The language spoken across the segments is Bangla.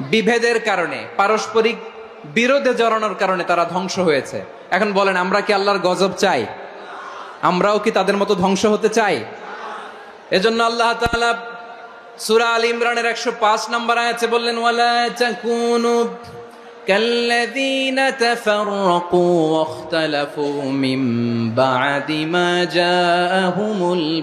বিভেদের কারণে, পারস্পরিক বিরোধে জড়ানোর কারণে তারা ধ্বংস হয়েছে। এখন বলেন, আমরা কি আল্লাহর গজব চাই? আমরাও কি তাদের মতো ধ্বংস হতে চাই? এজন্য আল্লাহ তাআলা সূরা আল ইমরানের 105 নম্বর আছে বললেন, ওয়ালা তাকুনু কাল্লাযীনা তাফাররাকু ওয়াখতালাফু মিন বা'দি মা জাআহুমুল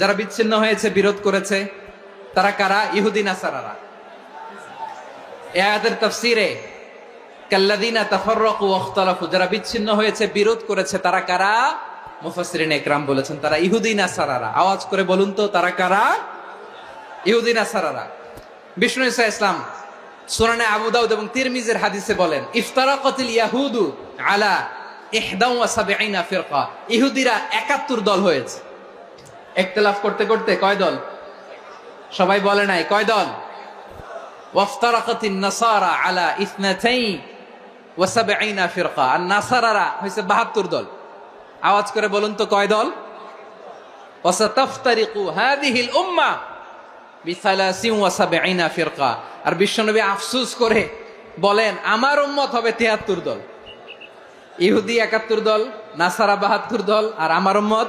যারা বিচ্ছিন্ন হয়েছে, বিরোধ করেছে, তারা কারা? ইহুদি নাসারারা। এ আয়াতের তাফসীরে কাল্লাদিনা তাফাররাকু ওয়াখতালাফু যারা বিচ্ছিন্ন হয়েছে, বিরোধ করেছে, তারা কারা? মুফাসসিরিন একরাম বলেছেন, তারা ইহুদি নাসারারা। আওয়াজ করে বলুন তো, তারা কারা? ইহুদি নাসারারা। বিষ্ণু ইসা ইসলাম সুনানে আবু দাউদ এবং তিরমিজের হাদিসে বলেন, ইফতারাকাতিল ইয়াহুদু আলা ইহদাউ ওয়া সাবঈনা ফিরকা। ইহুদিরা 71 দল হয়েছে। ইখতিলাফ করতে করতে কয় দল? সবাই বলে নাই, কয় দল? ওয়াফতারাকাতিন নাসারা আলা ইসনাতাই ওয়া সাবঈনা ফিরকা। আর নাসারারা হইছে 72 দল। আওয়াজ করে বলুন তো কয় দল? ওয়াসাতাফতারিকু হাদিহিল উম্মাহ বিসালাসিন ওয়া সাবঈনা ফিরকা। আর বিশ্বনবী আফসোস করে বলেন, আমার উম্মত হবে 73 দল। ইহুদি 71 দল, নাসারা 72 দল, আর আমার উম্মত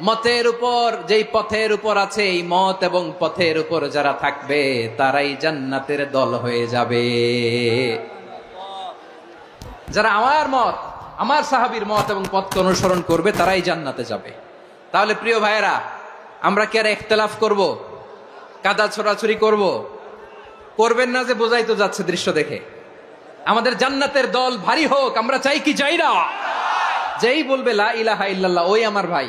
মতের উপর, যেই পথের উপর আছে এই মত এবং পথের উপর যারা থাকবে, তারাই জান্নাতের দল হয়ে যাবে। যারা আমার মত, আমার সাহাবীর মত এবং পথকে অনুসরণ করবে, তারাই জান্নাতে যাবে। তাহলে প্রিয় ভাইয়েরা, আমরা কি আর একতলাফ করব? কাদা ছোড়াছুরি করব? করবেন না যে বোঝাই তো যাচ্ছে দৃশ্য দেখে। আমাদের জান্নাতের দল ভারী হোক, আমরা চাই কি চাই না যেই বলবে লা ইলাহা ইল্লাল্লাহ, ওই আমার ভাই।